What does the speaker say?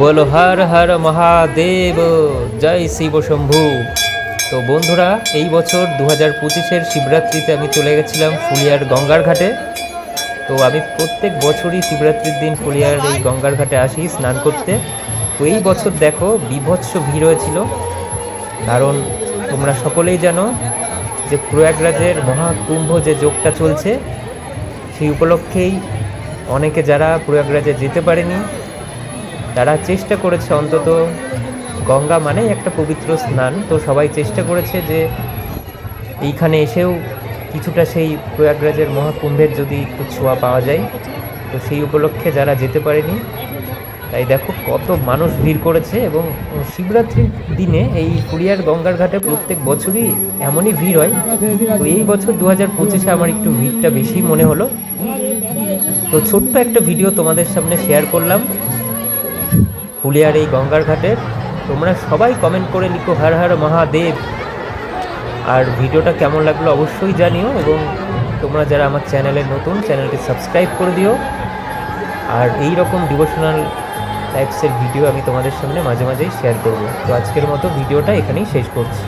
বলো হর হর মহাদেব, জয় শিব শম্ভু। তো বন্ধুরা, এই বছর দু হাজার পঁচিশের শিবরাত্রিতে আমি চলে গেছিলাম ফুলিয়ার গঙ্গার ঘাটে। তো আমি প্রত্যেক বছরই শিবরাত্রির দিন ফুলিয়ার এই গঙ্গার ঘাটে আসি স্নান করতে। তো এই বছর দেখো বিভৎস ভিড় হয়েছিল। কারণ তোমরা সকলেই জানো যে প্রয়াগরাজের মহাকুম্ভ যে যোগটা চলছে, সেই উপলক্ষেই অনেকে যারা প্রয়াগরাজে যেতে পারেনি তারা চেষ্টা করেছে অন্তত গঙ্গা মানে একটা পবিত্র স্নান। তো সবাই চেষ্টা করেছে যে এইখানে এসেও কিছুটা সেই প্রয়াগরাজের মহাকুম্ভের যদি একটু ছোঁয়া পাওয়া যায়, তো সেই উপলক্ষে যারা যেতে পারেনি, তাই দেখো কত মানুষ ভিড় করেছে এবং শিবরাত্রির দিনে এই ফুরিয়ার গঙ্গার ঘাটে প্রত্যেক বছরই এমনই ভিড় হয়। তো এই বছর দু হাজার পঁচিশে আমার একটু ভিড়টা বেশি মনে হলো। তো ছোট্ট একটা ভিডিও তোমাদের সামনে শেয়ার করলাম। ফুলিয়ার এই গঙ্গার ঘাটের, তোমরা সবাই কমেন্ট করে লিখো হর হর মহাদেব। আর ভিডিওটা কেমন লাগল অবশ্যই জানিও এবং তোমরা যারা আমার চ্যানেলে নতুন চ্যানেলটি সাবস্ক্রাইব করে দিও। আর এই রকম ডিভোশনাল টাইপসের ভিডিও আমি তোমাদের সামনে মাঝে মাঝেই শেয়ার করব। তো আজকের মতো ভিডিওটা এখানেই শেষ করছি।